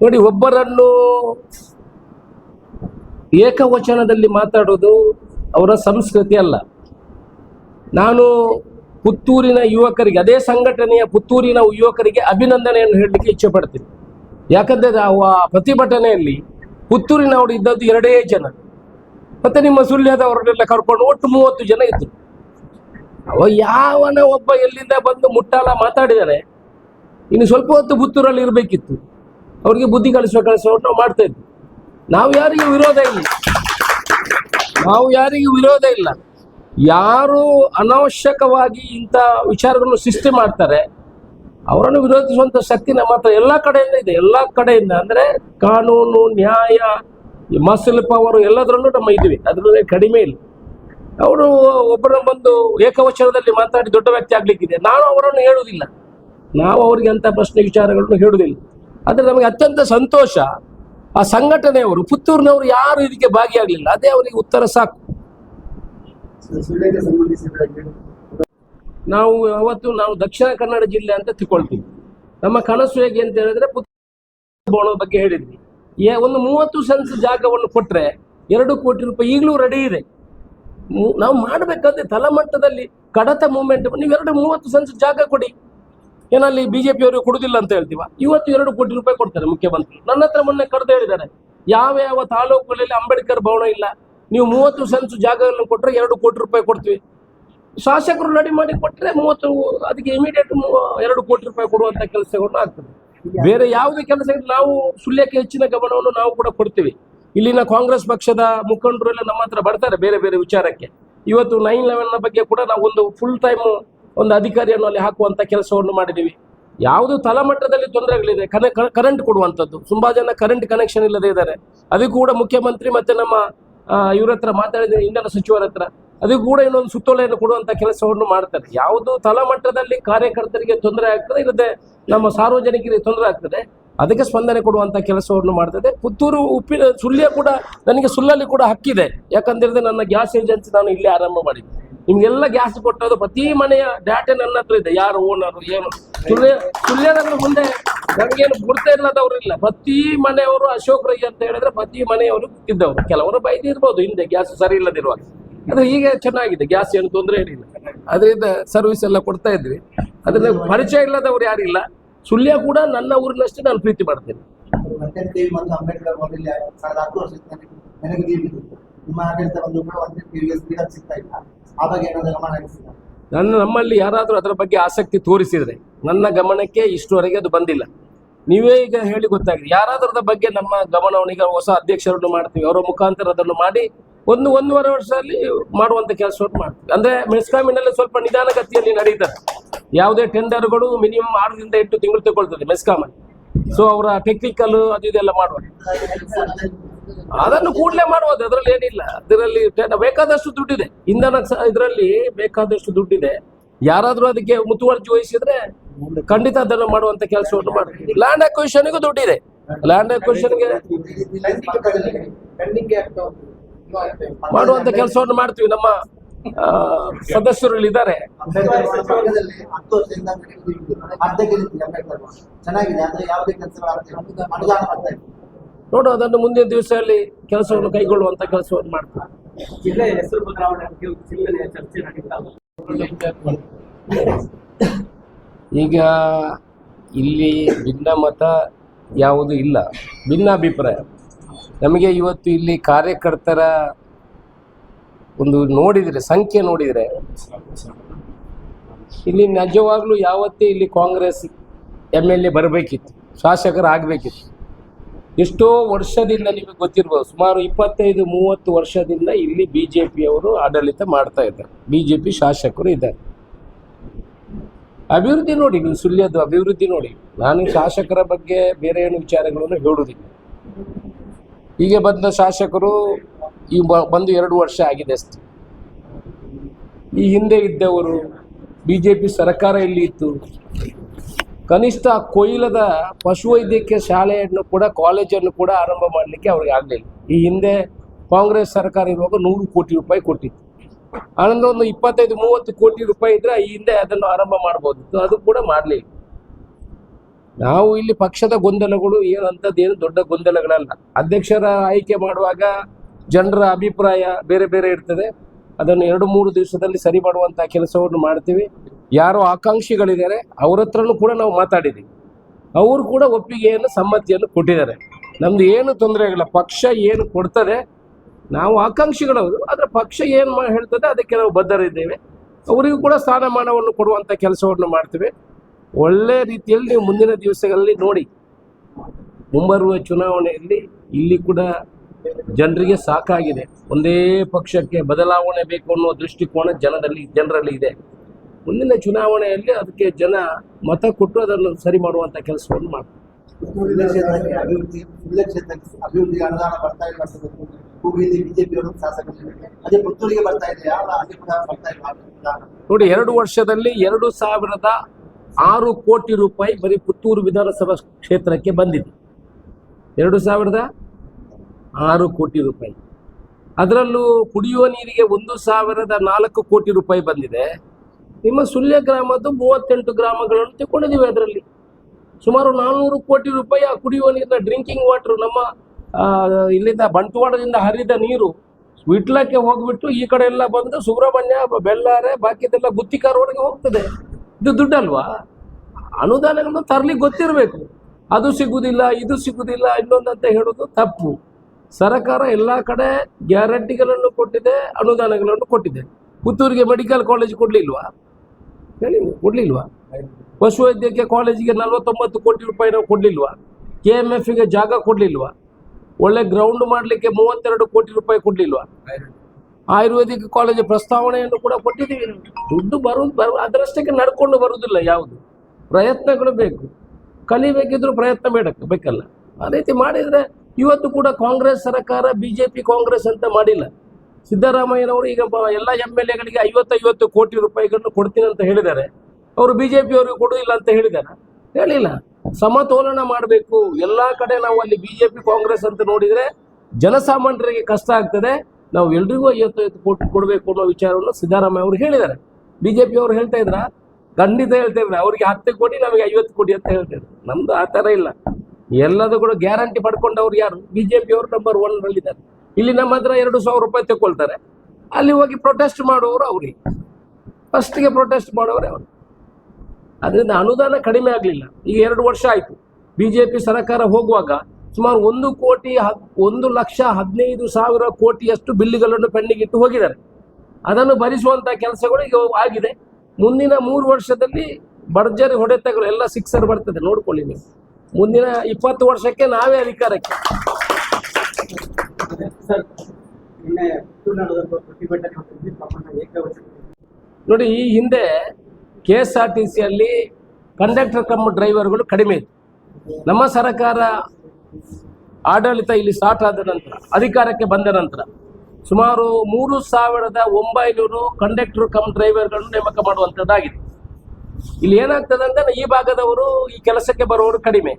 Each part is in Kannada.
ನೋಡಿ, ಒಬ್ಬರನ್ನು ಏಕವಚನದಲ್ಲಿ ಮಾತಾಡೋದು ಅವರ ಸಂಸ್ಕೃತಿ ಅಲ್ಲ. ನಾನು ಪುತ್ತೂರಿನ ಯುವಕರಿಗೆ, ಅದೇ ಸಂಘಟನೆಯ ಪುತ್ತೂರಿನ ಯುವಕರಿಗೆ ಅಭಿನಂದನೆಯನ್ನು ಹೇಳಲಿಕ್ಕೆ ಇಚ್ಛೆ ಪಡ್ತೀನಿ. ಯಾಕಂದ್ರೆ ಆ ಪ್ರತಿಭಟನೆಯಲ್ಲಿ ಪುತ್ತೂರಿನವರು ಇದ್ದದ್ದು ಎರಡೇ ಜನ. ಮತ್ತೆ ನಿಮ್ಮ ಸುಳ್ಯದವರನ್ನೆಲ್ಲ ಕರ್ಕೊಂಡು ಒಟ್ಟು ಮೂವತ್ತು ಜನ ಇದ್ರು. ಅವ ಯಾವನ ಒಬ್ಬ ಎಲ್ಲಿಂದ ಬಂದು ಮುಟ್ಟಾಲ ಮಾತಾಡಿದಾನೆ, ಇನ್ನು ಸ್ವಲ್ಪ ಹೊತ್ತು ಪುತ್ತೂರಲ್ಲಿ ಇರಬೇಕಿತ್ತು. ಅವ್ರಿಗೆ ಬುದ್ಧಿ ಕಲಿಸುವ ಕೆಲಸವನ್ನು ನಾವು ಮಾಡ್ತಾ ಇದ್ವಿ. ನಾವು ಯಾರಿಗೂ ವಿರೋಧ ಇಲ್ಲ. ನಾವು ಯಾರಿಗೂ ವಿರೋಧ ಇಲ್ಲ. ಯಾರು ಅನಾವಶ್ಯಕವಾಗಿ ಇಂಥ ವಿಚಾರಗಳನ್ನು ಸೃಷ್ಟಿ ಮಾಡ್ತಾರೆ, ಅವರನ್ನು ವಿರೋಧಿಸುವಂತ ಶಕ್ತಿ ನಮ್ಮ ಹತ್ರ ಎಲ್ಲ ಕಡೆಯಿಂದ ಇದೆ. ಎಲ್ಲ ಕಡೆಯಿಂದ ಅಂದ್ರೆ ಕಾನೂನು, ನ್ಯಾಯ, ಮಸಲ್ ಪವರ್ ಎಲ್ಲದರಲ್ಲೂ ನಮ್ಮ ಇದ್ವಿ ಅದರಲ್ಲಿ ಕಡಿಮೆ ಇಲ್ಲ. ಅವರು ಒಬ್ಬರನ್ನ ಬಂದು ಏಕವಚನದಲ್ಲಿ ಮಾತಾಡಿ ದೊಡ್ಡ ವ್ಯಕ್ತಿ ಆಗ್ಲಿಕ್ಕಿದೆ. ನಾನು ಅವರನ್ನು ಹೇಳುವುದಿಲ್ಲ. ನಾವು ಅವರಿಗೆ ಅಂತ ಪ್ರಶ್ನೆ ವಿಚಾರಗಳನ್ನು ಹೇಳುವುದಿಲ್ಲ. ಆದರೆ ನಮಗೆ ಅತ್ಯಂತ ಸಂತೋಷ ಆ ಸಂಘಟನೆಯವರು, ಪುತ್ತೂರಿನವರು ಯಾರು ಇದಕ್ಕೆ ಭಾಗಿಯಾಗಲಿಲ್ಲ. ಅದೇ ಅವರಿಗೆ ಉತ್ತರ ಸಾಕು. ನಾವು ಅವತ್ತು ನಾವು ದಕ್ಷಿಣ ಕನ್ನಡ ಜಿಲ್ಲೆ ಅಂತ ತಿಳ್ಕೊಳ್ತೀವಿ. ನಮ್ಮ ಕನಸು ಹೇಗೆ ಅಂತ ಹೇಳಿದ್ರೆ ಪುತ್ತೂರು ಬಗ್ಗೆ ಹೇಳಿದ್ವಿ. ಒಂದು ಮೂವತ್ತು ಸೆನ್ಸ್ ಜಾಗವನ್ನು ಕೊಟ್ರೆ ಎರಡು ಕೋಟಿ ರೂಪಾಯಿ ಈಗಲೂ ರೆಡಿ ಇದೆ. ನಾವು ಮಾಡಬೇಕಾದ್ರೆ ತಲಮಟ್ಟದಲ್ಲಿ ಕಡತ ಮೂವ್ಮೆಂಟ್ ನೀವು ಎರಡು ಮೂವತ್ತು ಸೆನ್ಸ್ ಜಾಗ ಕೊಡಿ. ಏನಲ್ಲಿ ಬಿಜೆಪಿ ಅವರು ಕೊಡುದಿಲ್ಲ ಅಂತ ಹೇಳ್ತೀವ? ಇವತ್ತು ಎರಡು ಕೋಟಿ ರೂಪಾಯಿ ಕೊಡ್ತಾರೆ ಮುಖ್ಯಮಂತ್ರಿ. ನನ್ನ ಹತ್ರ ಮೊನ್ನೆ ಕರೆದು ಹೇಳಿದ್ದಾರೆ ಯಾವ ಯಾವ ತಾಲೂಕುಗಳಲ್ಲಿ ಅಂಬೇಡ್ಕರ್ ಭವನ ಇಲ್ಲ, ನೀವು ಮೂವತ್ತು ಸೆನ್ಸ್ ಜಾಗವನ್ನು ಕೊಟ್ಟರೆ ಎರಡು ಕೋಟಿ ರೂಪಾಯಿ ಕೊಡ್ತೀವಿ. ಶಾಸಕರು ರೆಡಿ ಮಾಡಿ ಕೊಟ್ಟರೆ ಮೂವತ್ತು, ಅದಕ್ಕೆ ಇಮಿಡಿಯೇಟ್ ಎರಡು ಕೋಟಿ ರೂಪಾಯಿ ಕೊಡುವಂತ ಕೆಲಸಗಳನ್ನ ಆಗ್ತದೆ. ಬೇರೆ ಯಾವುದೇ ಕೆಲಸ ನಾವು ಸುಳ್ಯಕ್ಕೆ ಹೆಚ್ಚಿನ ಗಮನವನ್ನು ನಾವು ಕೂಡ ಕೊಡ್ತೀವಿ. ಇಲ್ಲಿನ ಕಾಂಗ್ರೆಸ್ ಪಕ್ಷದ ಮುಖಂಡರು ಎಲ್ಲ ನಮ್ಮ ಹತ್ರ ಬರ್ತಾರೆ ಬೇರೆ ಬೇರೆ ವಿಚಾರಕ್ಕೆ. ಇವತ್ತು ನೈನ್ ಲೆವೆನ್ ಬಗ್ಗೆ ಕೂಡ ನಾವು ಒಂದು ಫುಲ್ ಟೈಮ್ ಒಂದು ಅಧಿಕಾರಿಯನ್ನು ಅಲ್ಲಿ ಹಾಕುವಂತ ಕೆಲಸವನ್ನು ಮಾಡಿದ್ದೀವಿ. ಯಾವುದು ತಳಮಟ್ಟದಲ್ಲಿ ತೊಂದರೆಗಳಿದೆ, ಕನೆ ಕರೆಂಟ್ ಕೊಡುವಂಥದ್ದು. ತುಂಬ ಜನ ಕರೆಂಟ್ ಕನೆಕ್ಷನ್ ಇಲ್ಲದೆ ಇದ್ದಾರೆ. ಅದಕ್ಕೂ ಕೂಡ ಮುಖ್ಯಮಂತ್ರಿ ಮತ್ತೆ ನಮ್ಮ ಇವರ ಹತ್ರ ಮಾತಾಡಿದ ಇಂಧನ ಸಚಿವರ ಹತ್ರ. ಅದಕ್ಕೂ ಕೂಡ ಇನ್ನೊಂದು ಸುತ್ತೋಲೆಯನ್ನು ಕೊಡುವಂತ ಕೆಲಸವನ್ನು ಮಾಡ್ತಾರೆ. ಯಾವುದು ತಳಮಟ್ಟದಲ್ಲಿ ಕಾರ್ಯಕರ್ತರಿಗೆ ತೊಂದರೆ ಆಗ್ತದೆ, ಇಲ್ಲದೆ ನಮ್ಮ ಸಾರ್ವಜನಿಕರಿಗೆ ತೊಂದರೆ ಆಗ್ತದೆ, ಅದಕ್ಕೆ ಸ್ಪಂದನೆ ಕೊಡುವಂತ ಕೆಲಸವನ್ನು ಮಾಡ್ತದೆ. ಪುತ್ತೂರು ಉಪ್ಪಿನ ಸುಳ್ಯ ಕೂಡ ನನಗೆ ಸುಳ್ಳಲ್ಲಿ ಕೂಡ ಹಕ್ಕಿದೆ. ಯಾಕಂದ್ರೆ ನನ್ನ ಗ್ಯಾಸ್ ಏಜೆನ್ಸಿ ನಾನು ಇಲ್ಲೇ ಆರಂಭ ಮಾಡಿದ್ದೆ. ನಿಮ್ಗೆಲ್ಲ ಗ್ಯಾಸ್ ಕೊಟ್ಟೋದು ಪ್ರತಿ ಮನೆಯ ಡಾಟೆ ನನ್ನ ಹತ್ರ ಇದೆ. ಯಾರು ಓನರು ಏನು? ಸುಳ್ಯ ಸುಳ್ಯನಗರ ಮುಂದೆ ನಮ್ಗೇನು ಗುರ್ತ ಇಲ್ಲದವ್ರು ಇಲ್ಲ. ಪ್ರತಿ ಮನೆಯವರು ಅಶೋಕ್ ರೈ ಅಂತ ಹೇಳಿದ್ರೆ ಪ್ರತಿ ಮನೆಯವರು ಇದ್ದವರು ಕೆಲವರು ಬೈದಿರ್ಬೋದು, ಹಿಂದೆ ಗ್ಯಾಸ್ ಸರಿ ಇಲ್ಲದಿರುವಾಗ. ಆದ್ರೆ ಈಗ ಚೆನ್ನಾಗಿದೆ. ಗ್ಯಾಸ್ ಏನು ತೊಂದರೆ ಏನಿಲ್ಲ. ಅದರಿಂದ ಸರ್ವಿಸ್ ಎಲ್ಲ ಕೊಡ್ತಾ ಇದ್ವಿ. ಅದನ್ನ ಪರಿಚಯ ಇಲ್ಲದವ್ರು ಯಾರಿಲ್ಲ ಸುಳ್ಯ ಕೂಡ ನನ್ನ ಊರಿನಷ್ಟೇ ನಾನು ಪ್ರೀತಿ ಮಾಡ್ತೇನೆ. ಅಂಬೇಡ್ಕರ್ ಆ ಬಗ್ಗೆ ಏನಾದ್ರು ಗಮನ ನನ್ನ ನಮ್ಮಲ್ಲಿ ಯಾರಾದರೂ ಅದರ ಬಗ್ಗೆ ಆಸಕ್ತಿ ತೋರಿಸಿದ್ರೆ ನನ್ನ ಗಮನಕ್ಕೆ ಇಷ್ಟುವರೆಗೆ ಅದು ಬಂದಿಲ್ಲ. ನೀವೇ ಈಗ ಹೇಳಿ ಗೊತ್ತಾಗಿದೆ. ಯಾರಾದ್ರದ ಅದ್ರ ಬಗ್ಗೆ ನಮ್ಮ ಗಮನವನ್ನು ಈಗ ಹೊಸ ಅಧ್ಯಕ್ಷರನ್ನು ಮಾಡ್ತೀವಿ. ಅವರ ಮುಖಾಂತರ ಅದನ್ನು ಮಾಡಿ ಒಂದು ಒಂದೂವರೆ ವರ್ಷದಲ್ಲಿ ಮಾಡುವಂತ ಕೆಲಸವನ್ನು ಮಾಡ್ತೀವಿ. ಅಂದ್ರೆ ಮೆಸ್ಕಾಮಿನಲ್ಲಿ ಸ್ವಲ್ಪ ನಿಧಾನಗತಿಯಲ್ಲಿ ನಡೀತಾರೆ ಯಾವುದೇ ಟೆಂಡರ್ಗಳು ಮಿನಿಮಮ್ ಆರರಿಂದ ಎಂಟು ತಿಂಗಳು ತಗೊಳ್ತದೆ ಮೆಸ್ಕಾಮಲ್ಲಿ. ಸೊ ಅವರ ಟೆಕ್ನಿಕಲ್ ಅದು ಇದೆಲ್ಲ ಮಾಡುವ. ಅದನ್ನು ಕೂಡಲೇ ಮಾಡುವುದು, ಅದರಲ್ಲಿ ಏನಿಲ್ಲ. ಅದರಲ್ಲಿ ಬೇಕಾದಷ್ಟು ದುಡ್ಡಿದೆ. ಇಂಧನ ಇದರಲ್ಲಿ ಬೇಕಾದಷ್ಟು ದುಡ್ಡಿದೆ. ಯಾರಾದ್ರೂ ಅದಕ್ಕೆ ಮುತುವರ್ಜಿ ವಹಿಸಿದ್ರೆ ಖಂಡಿತ ಅದನ್ನು ಮಾಡುವಂತ ಕೆಲಸವನ್ನು ಮಾಡ ಲ್ಯಾಂಡ್ ಅಕ್ವಿಷನ್ಗೂ ದುಡ್ಡಿದೆ. ಲ್ಯಾಂಡ್ ಅಕ್ವಿಷನ್ಗೆ ಮಾಡುವಂತ ಕೆಲಸವನ್ನು ಮಾಡ್ತೀವಿ. ನಮ್ಮ ಸದಸ್ಯರು ಇದ್ದಾರೆ. ಚೆನ್ನಾಗಿದೆ. ನೋಡು ಅದನ್ನು ಮುಂದಿನ ದಿವಸದಲ್ಲಿ ಕೆಲಸವನ್ನು ಕೈಗೊಳ್ಳುವಂತ ಕೆಲಸವನ್ನು ಮಾಡ್ತಾರೆ ಜಿಲ್ಲೆಯ ಹೆಸರು ಬದಲಾವಣೆ ಬಗ್ಗೆ ಜಿಲ್ಲೆಯ ಚರ್ಚೆ ನಡೀತಾ ಉಂಟು. ಈಗ ಇಲ್ಲಿ ಭಿನ್ನ ಮತ ಯಾವುದು ಇಲ್ಲ. ಭಿನ್ನ ಅಭಿಪ್ರಾಯ. ನಮಗೆ ಇವತ್ತು ಇಲ್ಲಿ ಕಾರ್ಯಕರ್ತರ ಒಂದು ನೋಡಿದರೆ ಸಂಖ್ಯೆ ನೋಡಿದರೆ ಇಲ್ಲಿ ನಿಜವಾಗ್ಲೂ ಯಾವತ್ತೇ ಇಲ್ಲಿ ಕಾಂಗ್ರೆಸ್ ಎಂ ಎಲ್ ಎ ಬರಬೇಕಿತ್ತು ಶಾಸಕರಾಗಬೇಕಿತ್ತು. ಎಷ್ಟೋ ವರ್ಷದಿಂದ ನಿಮಗೆ ಗೊತ್ತಿರ್ಬೋದು. ಸುಮಾರು ಇಪ್ಪತ್ತೈದು, ಮೂವತ್ತು ವರ್ಷದಿಂದ ಇಲ್ಲಿ ಬಿ ಜೆ ಪಿಯವರು ಆಡಳಿತ ಮಾಡ್ತಾ ಇದ್ದಾರೆ. ಬಿ ಜೆ ಪಿ ಶಾಸಕರು ಇದ್ದಾರೆ. ಅಭಿವೃದ್ಧಿ ನೋಡಿ, ನೀವು ಸುಳ್ಯದ್ದು ಅಭಿವೃದ್ಧಿ ನೋಡಿ. ನಾನು ಶಾಸಕರ ಬಗ್ಗೆ ಬೇರೆ ಏನು ವಿಚಾರಗಳನ್ನು ಹೇಳುವುದಿಲ್ಲ. ಹೀಗೆ ಬಂದ ಶಾಸಕರು ಈ ಬಂದು ಎರಡು ವರ್ಷ ಆಗಿದೆ ಅಷ್ಟೇ. ಈ ಹಿಂದೆ ಇದ್ದವರು ಬಿ ಜೆ ಪಿ ಸರ್ಕಾರ ಇಲ್ಲಿ ಇತ್ತು? ಕನಿಷ್ಠ ಕೊಯ್ಲದ ಪಶುವೈದ್ಯಕೀಯ ಶಾಲೆಯನ್ನು ಕೂಡ, ಕಾಲೇಜನ್ನು ಕೂಡ ಆರಂಭ ಮಾಡಲಿಕ್ಕೆ ಅವ್ರಿಗೆ ಆಗಲಿಲ್ಲ. ಈ ಹಿಂದೆ ಕಾಂಗ್ರೆಸ್ ಸರ್ಕಾರ ಇರುವಾಗ ನೂರು ಕೋಟಿ ರೂಪಾಯಿ ಕೊಟ್ಟಿತ್ತು. ಆನಂದ ಒಂದು ಇಪ್ಪತ್ತೈದು, ಮೂವತ್ತು ಕೋಟಿ ರೂಪಾಯಿ ಇದ್ರೆ ಈ ಹಿಂದೆ ಅದನ್ನು ಆರಂಭ ಮಾಡಬಹುದಿತ್ತು ಅದು ಕೂಡ ಮಾಡಲಿಲ್ಲ. ನಾವು ಇಲ್ಲಿ ಪಕ್ಷದ ಗೊಂದಲಗಳು ಏನಂತದ್ದು ಏನು ದೊಡ್ಡ ಗೊಂದಲಗಳಲ್ಲ. ಅಧ್ಯಕ್ಷರ ಆಯ್ಕೆ ಮಾಡುವಾಗ ಜನರ ಅಭಿಪ್ರಾಯ ಬೇರೆ ಬೇರೆ ಇರ್ತದೆ. ಅದನ್ನು ಎರಡು ಮೂರು ದಿವಸದಲ್ಲಿ ಸರಿ ಮಾಡುವಂಥ ಕೆಲಸವನ್ನು ಮಾಡ್ತೀವಿ. ಯಾರು ಆಕಾಂಕ್ಷಿಗಳಿದ್ದಾರೆ, ಅವ್ರ ಹತ್ರನೂ ಕೂಡ ನಾವು ಮಾತಾಡಿದ್ದೀವಿ ಅವರು ಕೂಡ ಒಪ್ಪಿಗೆಯನ್ನು, ಸಮ್ಮತಿಯನ್ನು ಕೊಟ್ಟಿದ್ದಾರೆ. ನಮ್ದು ಏನು ತೊಂದರೆ ಆಗಿಲ್ಲ. ಪಕ್ಷ ಏನು ಕೊಡ್ತದೆ, ನಾವು ಆಕಾಂಕ್ಷಿಗಳವರು, ಆದರೆ ಪಕ್ಷ ಏನು ಹೇಳ್ತದೆ, ಅದಕ್ಕೆ ನಾವು ಬದ್ಧರಿದ್ದೇವೆ. ಅವರಿಗೂ ಕೂಡ ಸ್ಥಾನಮಾನವನ್ನು ಕೊಡುವಂಥ ಕೆಲಸವನ್ನು ಮಾಡ್ತೀವಿ. ಒಳ್ಳೆ ರೀತಿಯಲ್ಲಿ ನೀವು ಮುಂದಿನ ದಿವಸಗಳಲ್ಲಿ ನೋಡಿ, ಮುಂಬರುವ ಚುನಾವಣೆಯಲ್ಲಿ ಇಲ್ಲಿ ಕೂಡ ಜನರಿಗೆ ಸಾಕಾಗಿದೆ. ಒಂದೇ ಪಕ್ಷಕ್ಕೆ ಬದಲಾವಣೆ ಬೇಕು ಅನ್ನೋ ದೃಷ್ಟಿಕೋನ ಜನರಲ್ಲಿ ಜನರಲ್ಲಿ ಇದೆ. ಮುಂದಿನ ಚುನಾವಣೆಯಲ್ಲಿ ಅದಕ್ಕೆ ಜನ ಮತ ಕೊಟ್ಟು ಅದನ್ನು ಸರಿ ಮಾಡುವಂಥ ಕೆಲಸವನ್ನು ಮಾಡ್ತಾರೆ. ನೋಡಿ, ಎರಡು ವರ್ಷದಲ್ಲಿ ಎರಡು ಸಾವಿರದ ಆರು ಕೋಟಿ ರೂಪಾಯಿ ಬರೀ ಪುತ್ತೂರು ವಿಧಾನಸಭಾ ಕ್ಷೇತ್ರಕ್ಕೆ ಬಂದಿದೆ. ಎರಡು ಸಾವಿರದ ಆರು ಕೋಟಿ ರೂಪಾಯಿ. ಅದರಲ್ಲೂ ಕುಡಿಯುವ ನೀರಿಗೆ ಒಂದು ಸಾವಿರದ ನಾಲ್ಕು ಕೋಟಿ ರೂಪಾಯಿ ಬಂದಿದೆ. ನಿಮ್ಮ ಸುಳ್ಯ ಗ್ರಾಮದ್ದು ಮೂವತ್ತೆಂಟು ಗ್ರಾಮಗಳನ್ನು ತಗೊಂಡಿದ್ದೀವಿ ಅದರಲ್ಲಿ. ಸುಮಾರು ನಾನ್ನೂರು ಕೋಟಿ ರೂಪಾಯಿ ಆ ಕುಡಿಯುವ ನೀರಿನ ಡ್ರಿಂಕಿಂಗ್ ವಾಟರ್ ನಮ್ಮ ಇಲ್ಲಿಂದ ಬಂಟ್ವಾಡದಿಂದ ಹರಿದ ನೀರು ವಿಟ್ಲಕ್ಕೆ ಹೋಗ್ಬಿಟ್ಟು ಈ ಕಡೆ ಎಲ್ಲ ಬಂದು ಸುಬ್ರಹ್ಮಣ್ಯ, ಬೆಳ್ಳಾರೆ, ಬಾಕಿದೆಲ್ಲ ಗುತ್ತಿಕಾರವರೆಗೆ ಹೋಗ್ತದೆ. ಇದು ದುಡ್ಡಲ್ವಾ? ಅನುದಾನಗಳನ್ನು ತರ್ಲಿಕ್ಕೆ ಗೊತ್ತಿರಬೇಕು. ಅದು ಸಿಗುವುದಿಲ್ಲ ಇದು ಸಿಗುವುದಿಲ್ಲ ಇನ್ನೊಂದಂತ ಹೇಳೋದು ತಪ್ಪು. ಸರ್ಕಾರ ಎಲ್ಲ ಕಡೆ ಗ್ಯಾರಂಟಿಗಳನ್ನು ಕೊಟ್ಟಿದೆ, ಅನುದಾನಗಳನ್ನು ಕೊಟ್ಟಿದೆ. ಪುತ್ತೂರಿಗೆ ಮೆಡಿಕಲ್ ಕಾಲೇಜ್ ಕೊಡ್ಲಿಲ್ವಾ? ಹೇಳಿ, ಕೊಡಲಿಲ್ವಾ? ಪಶುವೈದ್ಯಕೀಯ ಕಾಲೇಜಿಗೆ ನಲವತ್ತೊಂಬತ್ತು ಕೋಟಿ ರೂಪಾಯಿ ನಾವು ಕೊಡ್ಲಿಲ್ವಾ? ಕೆ ಎಂ ಎಫ್ಗೆ ಜಾಗ ಕೊಡ್ಲಿಲ್ವಾ? ಒಳ್ಳೆ ಗ್ರೌಂಡ್ ಮಾಡಲಿಕ್ಕೆ ಮೂವತ್ತೆರಡು ಕೋಟಿ ರೂಪಾಯಿ ಕೊಡ್ಲಿಲ್ವಾ? ಆಯುರ್ವೇದಿಕ್ ಕಾಲೇಜ್ ಪ್ರಸ್ತಾವನೆಯನ್ನು ಕೂಡ ಕೊಟ್ಟಿದ್ದೀವಿ. ದುಡ್ಡು ಬರೋದು, ಬರ, ಅದರಷ್ಟಕ್ಕೆ ನಡ್ಕೊಂಡು ಬರುವುದಿಲ್ಲ ಯಾವುದು. ಪ್ರಯತ್ನಗಳು ಬೇಕು. ಕಲಿಬೇಕಿದ್ರು ಪ್ರಯತ್ನ ಬೇಡ, ಬೇಕಲ್ಲ. ಆ ರೀತಿ ಮಾಡಿದರೆ ಇವತ್ತು ಕೂಡ ಕಾಂಗ್ರೆಸ್ ಸರ್ಕಾರ ಬಿ ಜೆ ಪಿ ಕಾಂಗ್ರೆಸ್ ಅಂತ ಮಾಡಿಲ್ಲ. ಸಿದ್ದರಾಮಯ್ಯನವರು ಈಗ ಎಲ್ಲ ಎಂ ಎಲ್ ಎಗಳಿಗೆ ಐವತ್ತೈವತ್ತು ಕೋಟಿ ರೂಪಾಯಿಗಳನ್ನು ಕೊಡ್ತೀನಿ ಅಂತ ಹೇಳಿದ್ದಾರೆ. ಅವರು ಬಿ ಜೆ ಪಿಯವರಿಗೆ ಕೊಡುವುದಿಲ್ಲ ಅಂತ ಹೇಳಿದ್ದಾರೆ. ಹೇಳಿಲ್ಲ. ಸಮತೋಲನ ಮಾಡಬೇಕು. ಎಲ್ಲ ಕಡೆ ನಾವು ಅಲ್ಲಿ ಬಿ ಜೆ ಪಿ ಕಾಂಗ್ರೆಸ್ ಅಂತ ನೋಡಿದರೆ ಜನಸಾಮಾನ್ಯರಿಗೆ ಕಷ್ಟ ಆಗ್ತದೆ. ನಾವು ಎಲ್ರಿಗೂ ಐವತ್ತೈವತ್ತು ಕೋಟಿ ಕೊಡಬೇಕು ಅನ್ನೋ ವಿಚಾರವನ್ನು ಸಿದ್ದರಾಮಯ್ಯ ಅವರು ಹೇಳಿದ್ದಾರೆ. ಬಿ ಜೆ ಪಿ ಅವರು ಹೇಳ್ತಾ ಇದ್ರ, ಖಂಡಿತ ಹೇಳ್ತಾ ಇದ್ರೆ ಅವರಿಗೆ ಹತ್ತು ಕೋಟಿ, ನಮಗೆ ಐವತ್ತು ಕೋಟಿ ಅಂತ ಹೇಳ್ತಾ ಇದ್ರು ನಮ್ದು ಆ ಥರ ಇಲ್ಲ. ಎಲ್ಲದೂ ಕೂಡ ಗ್ಯಾರಂಟಿ ಪಡ್ಕೊಂಡವ್ರು ಯಾರು? ಬಿಜೆಪಿ ಅವರು ನಂಬರ್ ಒನ್ ನಲ್ಲಿದ್ದಾರೆ. ಇಲ್ಲಿ ನಮ್ಮ ಹತ್ರ ಎರಡು ಸಾವಿರ ರೂಪಾಯಿ ತಗೊಳ್ತಾರೆ. ಅಲ್ಲಿ ಹೋಗಿ ಪ್ರೊಟೆಸ್ಟ್ ಮಾಡುವವರು ಅವ್ರಿಗೆ ಫಸ್ಟ್ಗೆ ಪ್ರೊಟೆಸ್ಟ್ ಮಾಡೋರೇ ಅವರು. ಅದರಿಂದ ಅನುದಾನ ಕಡಿಮೆ ಆಗಲಿಲ್ಲ. ಈಗ ಎರಡು ವರ್ಷ ಆಯಿತು. ಬಿ ಜೆ ಸರ್ಕಾರ ಹೋಗುವಾಗ ಸುಮಾರು ಒಂದು ಕೋಟಿ ಒಂದು ಲಕ್ಷ ಹದಿನೈದು ಸಾವಿರ ಕೋಟಿಯಷ್ಟು ಬಿಲ್ಲುಗಳನ್ನು ಪೆಂಡಿಗಿಟ್ಟು ಹೋಗಿದ್ದಾರೆ. ಅದನ್ನು ಭರಿಸುವಂಥ ಕೆಲಸಗಳು ಈಗ ಆಗಿದೆ. ಮುಂದಿನ ಮೂರು ವರ್ಷದಲ್ಲಿ ಭರ್ಜರಿ ಹೊಡೆತಗಳು ಎಲ್ಲ ಸಿಕ್ಸರ್ ಬರ್ತದೆ. ನೋಡ್ಕೊಳ್ಳಿ ನೀವು. ಮುಂದಿನ ಇಪ್ಪತ್ತು ವರ್ಷಕ್ಕೆ ನಾವೇ ಅಧಿಕಾರಕ್ಕೆ. ನೋಡಿ ಈ ಹಿಂದೆ ಕೆ ಎಸ್ ಆರ್ ಟಿ ಸಿಯಲ್ಲಿ ಕಂಡಕ್ಟರ್ ಕಮ್ ಡ್ರೈವರ್ಗಳು ಕಡಿಮೆ ಇತ್ತು. ನಮ್ಮ ಸರ್ಕಾರ ಆಡಳಿತ ಇಲ್ಲಿ ಸ್ಟಾರ್ಟ್ ಆದ ನಂತರ ಅಧಿಕಾರಕ್ಕೆ ಬಂದ ನಂತರ ಸುಮಾರು ಮೂರು ಸಾವಿರದ ಒಂಬೈನೂರು ಕಂಡಕ್ಟರ್ ಕಮ್ ಡ್ರೈವರ್ಗಳನ್ನು ನೇಮಕ ಮಾಡುವಂಥದ್ದಾಗಿದೆ. ಇಲ್ಲಿ ಏನಾಗ್ತದೆ ಅಂದ್ರೆ ಈ ಭಾಗದವರು ಈ ಕೆಲಸಕ್ಕೆ ಬರುವವರು ಕಡಿಮೆ.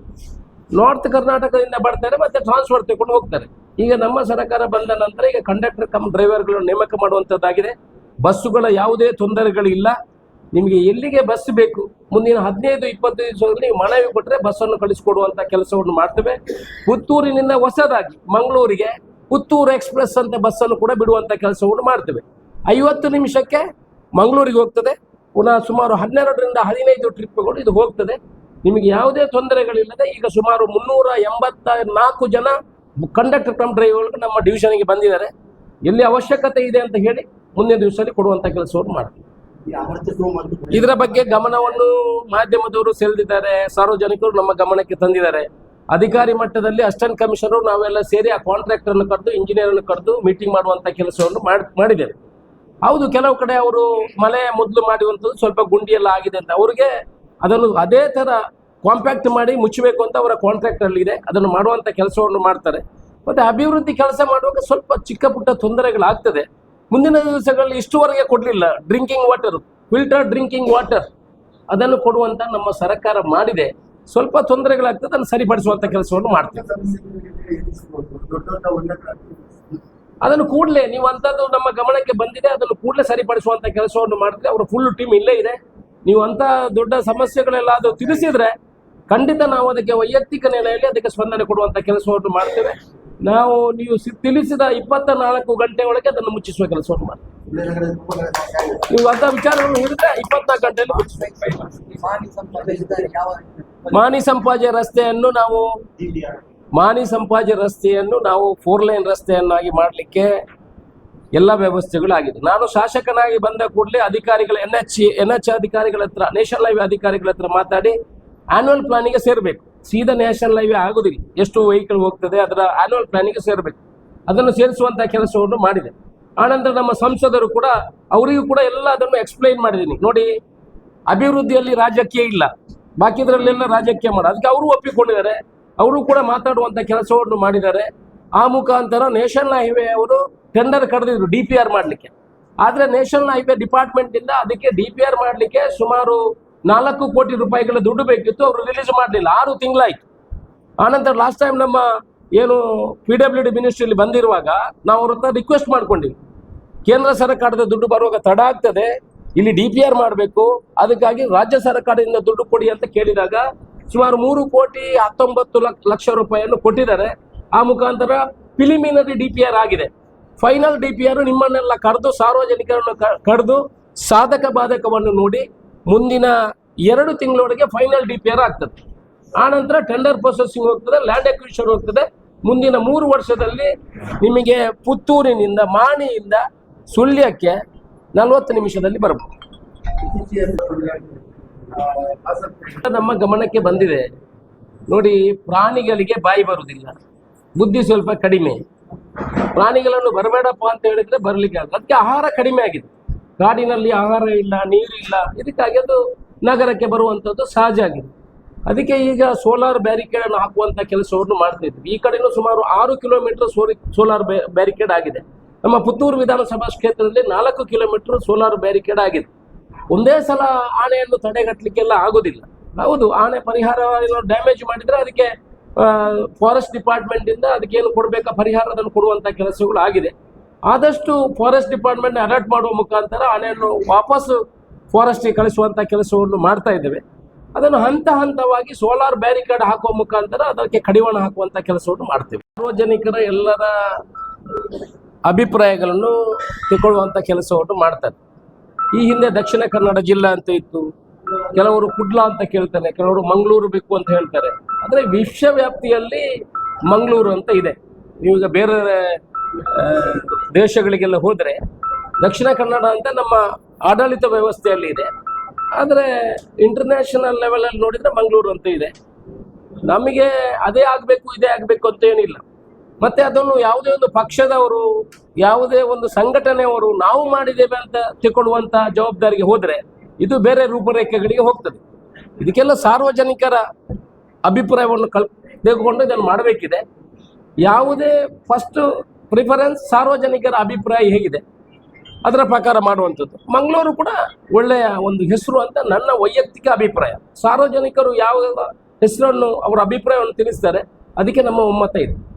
ನಾರ್ತ್ ಕರ್ನಾಟಕದಿಂದ ಬರ್ತಾರೆ ಮತ್ತೆ ಟ್ರಾನ್ಸ್ಫರ್ ತಗೊಂಡು ಹೋಗ್ತಾರೆ. ಈಗ ನಮ್ಮ ಸರ್ಕಾರ ಬಂದ ನಂತರ ಈಗ ಕಂಡಕ್ಟರ್ ಕಮ್ ಡ್ರೈವರ್ಗಳನ್ನು ನೇಮಕ ಮಾಡುವಂಥದ್ದಾಗಿದೆ ಬಸ್ಸುಗಳ ಯಾವುದೇ ತೊಂದರೆಗಳಿಲ್ಲ. ನಿಮಗೆ ಎಲ್ಲಿಗೆ ಬಸ್ ಬೇಕು? ಮುಂದಿನ ಹದಿನೈದು, ಇಪ್ಪತ್ತು ದಿವಸದಲ್ಲಿ ನೀವು ಮನವಿ ಕೊಟ್ಟರೆ ಬಸ್ಸನ್ನು ಕಳಿಸಿಕೊಡುವಂಥ ಕೆಲಸವನ್ನು ಮಾಡ್ತೇವೆ. ಪುತ್ತೂರಿನಿಂದ ಹೊಸದಾಗಿ ಮಂಗಳೂರಿಗೆ ಪುತ್ತೂರು ಎಕ್ಸ್ಪ್ರೆಸ್ ಅಂತ ಬಸ್ಸನ್ನು ಕೂಡ ಬಿಡುವಂಥ ಕೆಲಸವನ್ನು ಮಾಡ್ತೇವೆ. ಐವತ್ತು ನಿಮಿಷಕ್ಕೆ ಮಂಗಳೂರಿಗೆ ಹೋಗ್ತದೆ. ಪುನಃ ಸುಮಾರು ಹನ್ನೆರಡರಿಂದ ಹದಿನೈದು ಟ್ರಿಪ್ಗಳು ಇದು ಹೋಗ್ತದೆ. ನಿಮಗೆ ಯಾವುದೇ ತೊಂದರೆಗಳಿಲ್ಲದೆ ಈಗ ಸುಮಾರು ಮುನ್ನೂರ ಎಂಬತ್ತ ನಾಲ್ಕು ಜನ ಕಂಡಕ್ಟರ್ ಕಮ್ ಡ್ರೈವರ್ಗಳು ನಮ್ಮ ಡಿವಿಷನ್ಗೆ ಬಂದಿದ್ದಾರೆ. ಎಲ್ಲಿ ಅವಶ್ಯಕತೆ ಇದೆ ಅಂತ ಹೇಳಿ ಮುಂದಿನ ದಿವಸದಲ್ಲಿ ಕೊಡುವಂಥ ಕೆಲಸವನ್ನು ಮಾಡ್ತೀವಿ ಇದರ ಬಗ್ಗೆ ಗಮನವನ್ನು ಮಾಧ್ಯಮದವರು ಸೆಳೆದಿದ್ದಾರೆ. ಸಾರ್ವಜನಿಕರು ನಮ್ಮ ಗಮನಕ್ಕೆ ತಂದಿದ್ದಾರೆ. ಅಧಿಕಾರಿ ಮಟ್ಟದಲ್ಲಿ ಅಸಿಸ್ಟೆಂಟ್ ಕಮಿಷನರ್ ನಾವೆಲ್ಲ ಸೇರಿ ಆ ಕಾಂಟ್ರಾಕ್ಟರ್ ಅನ್ನು ಕರೆದು ಇಂಜಿನಿಯರ್ ಅನ್ನು ಕರೆದು ಮೀಟಿಂಗ್ ಮಾಡುವಂತ ಕೆಲಸವನ್ನು ಮಾಡ್- ಮಾಡಿದ್ದೇವೆ. ಹೌದು, ಕೆಲವು ಕಡೆ ಅವರು ಮಳೆ ಮೊದಲು ಮಾಡಿರುವಂಥದ್ದು ಸ್ವಲ್ಪ ಗುಂಡಿ ಆಗಿದೆ ಅಂತ. ಅವರಿಗೆ ಅದನ್ನು ಅದೇ ತರ ಕಾಂಪ್ಯಾಕ್ಟ್ ಮಾಡಿ ಮುಚ್ಚಬೇಕು ಅಂತ ಅವರ ಕಾಂಟ್ರಾಕ್ಟ್ ಅಲ್ಲಿ ಇದೆ. ಅದನ್ನು ಮಾಡುವಂತ ಕೆಲಸವನ್ನು ಮಾಡ್ತಾರೆ. ಮತ್ತೆ ಅಭಿವೃದ್ಧಿ ಕೆಲಸ ಮಾಡುವಾಗ ಸ್ವಲ್ಪ ಚಿಕ್ಕ ಪುಟ್ಟ ತೊಂದರೆಗಳಾಗ್ತದೆ. ಮುಂದಿನ ದಿವಸಗಳಲ್ಲಿ ಇಷ್ಟುವರೆಗೆ ಕೊಡಲಿಲ್ಲ. Drinking water filter drinking water ಅದನ್ನು ಕೊಡುವಂತ ನಮ್ಮ ಸರ್ಕಾರ ಮಾಡಿದೆ. ಸ್ವಲ್ಪ ತೊಂದರೆಗಳಾಗ್ತದೆ, ಅದನ್ನು ಸರಿಪಡಿಸುವಂತ ಕೆಲಸವನ್ನು ಮಾಡ್ತೇವೆ. ಅದನ್ನು ಕೂಡಲೇ ನೀವು ಅಂಥದ್ದು ನಮ್ಮ ಗಮನಕ್ಕೆ ಬಂದಿದೆ ಅದನ್ನು ಕೂಡಲೇ ಸರಿಪಡಿಸುವಂತ ಕೆಲಸವನ್ನು ಮಾಡಿದ್ರೆ ಅವರ ಫುಲ್ ಟೀಮ್ ಇಲ್ಲೇ ಇದೆ ನೀವು ಅಂತ ದೊಡ್ಡ ಸಮಸ್ಯೆಗಳೆಲ್ಲ ಅದು ತಿಳಿಸಿದ್ರೆ ಖಂಡಿತ ನಾವು ಅದಕ್ಕೆ ವೈಯಕ್ತಿಕ ನೆಲೆಯಲ್ಲಿ ಅದಕ್ಕೆ ಸ್ಪಂದನೆ ಕೊಡುವಂತ ಕೆಲಸವನ್ನು ಮಾಡ್ತೇವೆ ನಾವು ನೀವು ತಿಳಿಸಿದ ಇಪ್ಪತ್ತ ನಾಲ್ಕು ಗಂಟೆ ಒಳಗೆ ಅದನ್ನು ಮುಚ್ಚಿಸುವ ಕೆಲಸವನ್ನು ಮಾಡ್ತೇವೆ. ನೀವು ಅಂತ ವಿಚಾರವನ್ನು ಹೇಳಿದ್ರೆ ಇಪ್ಪತ್ತ ಗಂಟೆಯಲ್ಲಿ ಮುಚ್ಚಿಸ್ಬೇಕು. ಮಾನಿ ಸಂಪಾಜೆ ರಸ್ತೆಯನ್ನು ನಾವು. ಮಾನಿ ಸಂಪಾಜಿ ರಸ್ತೆಯನ್ನು ನಾವು ಫೋರ್ ಲೈನ್ ರಸ್ತೆಯನ್ನಾಗಿ ಮಾಡಲಿಕ್ಕೆ ಎಲ್ಲ ವ್ಯವಸ್ಥೆಗಳಾಗಿದೆ ನಾನು ಶಾಸಕನಾಗಿ ಬಂದ ಕೂಡಲೇ ಅಧಿಕಾರಿಗಳ ಎನ್ ಎಚ್ ಎನ್ ಎಚ್ ಅಧಿಕಾರಿಗಳ ಹತ್ರ ನೇಷನಲ್ ಹೈವೇ ಅಧಿಕಾರಿಗಳ ಹತ್ರ ಮಾತಾಡಿ ಆನ್ಯುವಲ್ ಪ್ಲಾನಿಗೆ ಸೇರಬೇಕು. ಸೀದಾ ನ್ಯಾಷನಲ್ ಹೈವೇ ಆಗುದಿಲ್ಲ. ಎಷ್ಟು ವೆಹಿಕಲ್ ಹೋಗ್ತದೆ, ಅದರ ಆನ್ಯುವಲ್ ಪ್ಲಾನಿಗೆ ಸೇರಬೇಕು. ಅದನ್ನು ಸೇರಿಸುವಂತ ಕೆಲಸವನ್ನು ಮಾಡಿದೆ. ಆನಂತರ ನಮ್ಮ ಸಂಸದರು ಕೂಡ, ಅವರಿಗೂ ಕೂಡ ಎಲ್ಲ ಅದನ್ನು ಎಕ್ಸ್ಪ್ಲೈನ್ ಮಾಡಿದ್ದೀನಿ. ನೋಡಿ, ಅಭಿವೃದ್ಧಿಯಲ್ಲಿ ರಾಜಕೀಯ ಇಲ್ಲ. ಬಾಕಿದ್ರಲ್ಲೆಲ್ಲ ರಾಜಕೀಯ ಮಾಡ. ಅದಕ್ಕೆ ಅವರು ಒಪ್ಪಿಕೊಂಡಿದ್ದಾರೆ. ಅವರು ಕೂಡ ಮಾತಾಡುವಂತ ಕೆಲಸವನ್ನು ಮಾಡಿದ್ದಾರೆ. ಆ ಮುಖಾಂತರ ನ್ಯಾಷನಲ್ ಹೈವೇ ಅವರು ಟೆಂಡರ್ ಕರೆದಿದ್ರು ಡಿ ಪಿ ಆರ್ ಮಾಡಲಿಕ್ಕೆ. ಆದ್ರೆ ನ್ಯಾಷನಲ್ ಹೈವೇ ಡಿಪಾರ್ಟ್ಮೆಂಟ್ ಇಂದ ಅದಕ್ಕೆ ಡಿ ಪಿ ಆರ್ ಮಾಡಲಿಕ್ಕೆ ಸುಮಾರು ನಾಲ್ಕು ಕೋಟಿ ರೂಪಾಯಿಗಳ ದುಡ್ಡು ಬೇಕಿತ್ತು, ಅವರು ರಿಲೀಸ್ ಮಾಡಲಿಲ್ಲ. ಆರು ತಿಂಗಳಾಯಿತು. ಆನಂತರ ಲಾಸ್ಟ್ ಟೈಮ್ ನಮ್ಮ ಏನು ಪಿ ಡಬ್ಲ್ಯೂ ಡಿ ಮಿನಿಸ್ಟ್ರಿಲಿ ಬಂದಿರುವಾಗ ನಾವು ಅವ್ರ ಹತ್ರ ರಿಕ್ವೆಸ್ಟ್ ಮಾಡ್ಕೊಂಡಿವಿ. ಕೇಂದ್ರ ಸರ್ಕಾರದ ದುಡ್ಡು ಬರುವಾಗ ತಡ ಆಗ್ತದೆ, ಇಲ್ಲಿ ಡಿ ಪಿ ಆರ್ ಮಾಡಬೇಕು, ಅದಕ್ಕಾಗಿ ರಾಜ್ಯ ಸರ್ಕಾರದಿಂದ ದುಡ್ಡು ಕೊಡಿ ಅಂತ ಕೇಳಿದಾಗ ಸುಮಾರು ಮೂರು ಕೋಟಿ ಹತ್ತೊಂಬತ್ತು ಲಕ್ಷ ರೂಪಾಯಿಯನ್ನು ಕೊಟ್ಟಿದ್ದಾರೆ. ಆ ಮುಖಾಂತರ ಪ್ರಿಲಿಮಿನರಿ ಡಿ ಪಿ ಆರ್ ಆಗಿದೆ. ಫೈನಲ್ ಡಿ ಪಿ ಆರ್ ನಿಮ್ಮನ್ನೆಲ್ಲ ಕರೆದು ಸಾರ್ವಜನಿಕರನ್ನು ಕರೆದು ಸಾಧಕ ಬಾಧಕವನ್ನು ನೋಡಿ ಮುಂದಿನ ಎರಡು ತಿಂಗಳೊಳಗೆ ಫೈನಲ್ ಡಿ ಪಿ ಆರ್ ಆಗ್ತದೆ. ಆನಂತರ ಟೆಂಡರ್ ಪ್ರೊಸೆಸಿಂಗ್ ಹೋಗ್ತದೆ ಲ್ಯಾಂಡ್ ಅಕ್ವಿಷನ್ ಹೋಗ್ತದೆ. ಮುಂದಿನ ಮೂರು ವರ್ಷದಲ್ಲಿ ನಿಮಗೆ ಪುತ್ತೂರಿನಿಂದ, ಮಾಣಿಯಿಂದ ಸುಳ್ಯಕ್ಕೆ ನಲವತ್ತು ನಿಮಿಷದಲ್ಲಿ ಬರಬಹುದು ನಮ್ಮ ಗಮನಕ್ಕೆ ಬಂದಿದೆ. ನೋಡಿ, ಪ್ರಾಣಿಗಳಿಗೆ ಬಾಯಿ ಬರುವುದಿಲ್ಲ. ಬುದ್ಧಿ ಸ್ವಲ್ಪ ಕಡಿಮೆ. ಪ್ರಾಣಿಗಳನ್ನು ಬರಬೇಡಪ್ಪ ಅಂತ ಹೇಳಿದ್ರೆ ಬರಲಿಕ್ಕೆ ಆಗಲ್ಲ. ಅದಕ್ಕೆ ಆಹಾರ ಕಡಿಮೆ ಆಗಿದೆ. ಕಾಡಿನಲ್ಲಿ ಆಹಾರ ಇಲ್ಲ, ನೀರು ಇಲ್ಲ. ಇದಕ್ಕಾಗಿ ಅದು ನಗರಕ್ಕೆ ಬರುವಂಥದ್ದು ಸಹಜ ಆಗಿದೆ. ಅದಕ್ಕೆ ಈಗ ಸೋಲಾರ್ ಬ್ಯಾರಿಕೇಡ್ ಅನ್ನು ಹಾಕುವಂತ ಕೆಲಸವನ್ನು ಮಾಡ್ತಾ ಇದ್ವಿ ಈ ಕಡೆನೂ ಸುಮಾರು ಆರು ಕಿಲೋಮೀಟರ್ ಸೋರಿ, ಸೋಲಾರ್ ಬ್ಯಾರಿಕೇಡ್ ಆಗಿದೆ. ನಮ್ಮ ಪುತ್ತೂರು ವಿಧಾನಸಭಾ ಕ್ಷೇತ್ರದಲ್ಲಿ ನಾಲ್ಕು ಕಿಲೋಮೀಟರ್ ಸೋಲಾರ್ ಬ್ಯಾರಿಕೇಡ್ ಆಗಿದೆ. ಒಂದೇ ಸಲ ಆನೆಯನ್ನು ತಡೆಗಟ್ಟಲಿಕ್ಕೆಲ್ಲ ಆಗೋದಿಲ್ಲ. ಹೌದು, ಆನೆ ಪರಿಹಾರ ಡ್ಯಾಮೇಜ್ ಮಾಡಿದ್ರೆ ಅದಕ್ಕೆ ಫಾರೆಸ್ಟ್ ಡಿಪಾರ್ಟ್ಮೆಂಟ್ ಇಂದ ಏನು ಕೊಡಬೇಕಾ ಪರಿಹಾರ ಅದನ್ನು ಕೊಡುವಂತ ಕೆಲಸಗಳು ಆಗಿದೆ. ಆದಷ್ಟು ಫಾರೆಸ್ಟ್ ಡಿಪಾರ್ಟ್ಮೆಂಟ್ ಅಲರ್ಟ್ ಮಾಡುವ ಮುಖಾಂತರ ಆನೆಯನ್ನು ವಾಪಸ್ ಫಾರೆಸ್ಟ್ಗೆ ಕಳಿಸುವಂತ ಕೆಲಸವನ್ನು ಮಾಡ್ತಾ ಇದ್ದೇವೆ. ಅದನ್ನು ಹಂತ ಹಂತವಾಗಿ ಸೋಲಾರ್ ಬ್ಯಾರಿಕೇಡ್ ಹಾಕುವ ಮುಖಾಂತರ ಅದಕ್ಕೆ ಕಡಿವಾಣ ಹಾಕುವಂತ ಕೆಲಸವನ್ನು ಮಾಡ್ತೇವೆ. ಸಾರ್ವಜನಿಕರ ಎಲ್ಲರ ಅಭಿಪ್ರಾಯಗಳನ್ನು ತಿಳ್ಕೊಳ್ಳುವಂತ ಕೆಲಸವನ್ನು ಮಾಡ್ತಾರೆ. ಈ ಹಿಂದೆ ದಕ್ಷಿಣ ಕನ್ನಡ ಜಿಲ್ಲಾ ಅಂತ ಇತ್ತು. ಕೆಲವರು ಕುಡ್ಲ ಅಂತ ಕೇಳ್ತಾರೆ, ಕೆಲವರು ಮಂಗಳೂರು ಬೇಕು ಅಂತ ಹೇಳ್ತಾರೆ. ಆದರೆ ವಿಶ್ವವ್ಯಾಪ್ತಿಯಲ್ಲಿ ಮಂಗಳೂರು ಅಂತ ಇದೆ. ನೀವೀಗ ಬೇರೆ ದೇಶಗಳಿಗೆಲ್ಲ ಹೋದರೆ ದಕ್ಷಿಣ ಕನ್ನಡ ಅಂತ ನಮ್ಮ ಆಡಳಿತ ವ್ಯವಸ್ಥೆಯಲ್ಲಿ ಇದೆ. ಆದರೆ ಇಂಟರ್ನ್ಯಾಷನಲ್ ಲೆವೆಲಲ್ಲಿ ನೋಡಿದ್ರೆ ಮಂಗಳೂರು ಅಂತ ಇದೆ. ನಮಗೆ ಅದೇ ಆಗಬೇಕು, ಇದೇ ಆಗಬೇಕು ಅಂತ ಏನಿಲ್ಲ. ಮತ್ತೆ ಅದನ್ನು ಯಾವುದೇ ಒಂದು ಪಕ್ಷದವರು, ಯಾವುದೇ ಒಂದು ಸಂಘಟನೆಯವರು ನಾವು ಮಾಡಿದ್ದೇವೆ ಅಂತ ತಿಳ್ಕೊಳ್ಳುವಂತಹ ಜವಾಬ್ದಾರಿಗೆ ಹೋದರೆ ಇದು ಬೇರೆ ರೂಪರೇಖೆಗಳಿಗೆ ಹೋಗ್ತದೆ. ಇದಕ್ಕೆಲ್ಲ ಸಾರ್ವಜನಿಕರ ಅಭಿಪ್ರಾಯವನ್ನು ಕಲ್, ತೆಗೆದುಕೊಂಡು ಇದನ್ನು ಮಾಡಬೇಕಿದೆ. ಯಾವುದೇ ಫಸ್ಟ್ ಪ್ರಿಫರೆನ್ಸ್ ಸಾರ್ವಜನಿಕರ ಅಭಿಪ್ರಾಯ ಹೇಗಿದೆ? ಅದರ ಪ್ರಕಾರ ಮಾಡುವಂಥದ್ದು. ಮಂಗಳೂರು ಕೂಡ ಒಳ್ಳೆಯ ಒಂದು ಹೆಸರು ಅಂತ ನನ್ನ ವೈಯಕ್ತಿಕ ಅಭಿಪ್ರಾಯ. ಸಾರ್ವಜನಿಕರು ಯಾವ ಹೆಸರನ್ನು, ಅವರ ಅಭಿಪ್ರಾಯವನ್ನು ತಿಳಿಸ್ತಾರೆ, ಅದಕ್ಕೆ ನಮ್ಮ ಒಮ್ಮತ ಇದೆ.